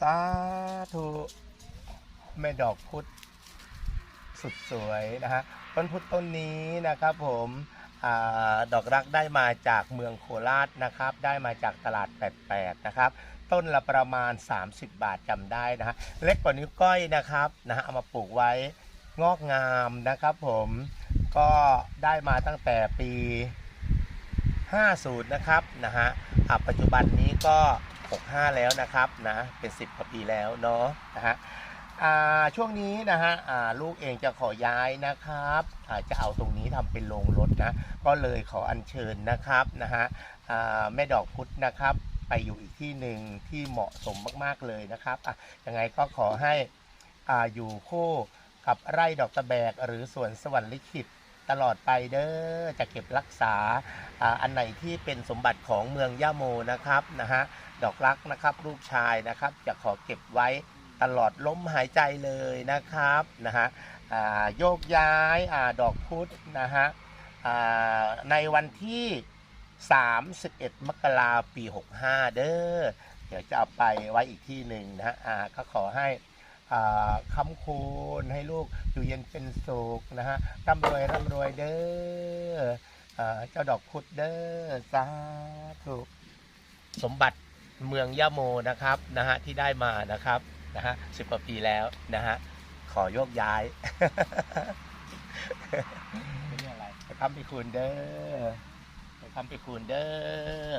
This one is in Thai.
สาธุแม่ดอกพุธสุดสวยนะฮะต้นพุธต้นนี้นะครับผมอดอกรักได้มาจากเมืองโคราชนะครับ ได้มาจากตลาด88นะครับ ต้นละประมาณ 30 บาทจำได้นะฮะเล็กกว่านิ้วก้อยนะครับนะฮะเอามาปลูกไว้งอกงามนะครับผมก็ได้มาตั้งแต่ปี 50 นะครับนะฮะปัจจุบันนี้ก็ 65 แล้วนะครับนะเป็น 10กว่าปีแล้วเนาะนะฮะช่วงนี้นะฮะลูกเองจะขอย้ายนะครับอาจะเอาตรงนี้ทำเป็นโรงรถนะก็เลยขออัญเชิญนะครับนะฮะแม่ดอกพุธนะครับไปอยู่อีกที่หนึ่งที่เหมาะสมมากๆเลยนะครับอะยังไงก็ขอให้ออยู่คู่กับไร่ดอกตะแบกหรือสวนสวรรค์ลิขิต ตลอดไปเด้อจะเก็บรักษาอันไหนที่เป็นสมบัติของเมืองย่าโมนะครับนะฮะดอกรักนะครับลูกชายนะครับ จะขอเก็บไว้ตลอดล้มหายใจเลยนะครับนะฮะโยกย้ายอดอกพุธนะฮะในวันที่ 31 มกราปี 65 เด้อเดี๋ยวจะเอาไปไว้อีกที่หนึ่งนะฮะอ่าก็ขอให้ คำคูณให้ลูกอยู่เย็นเป็นสุขนะฮะร่ำรวยร่ำรวยเด้อเอ่อเจ้าดอกพุธเด้อสาธุสมบัติเมืองยะโมนะครับนะฮะที่ได้มานะครับนะฮะสิบกว่าปีแล้วนะฮะขอโยกย้ายเป็นเรื่องอะไรไปคำไปคูณเด้อไปคำไปคูณเด้อ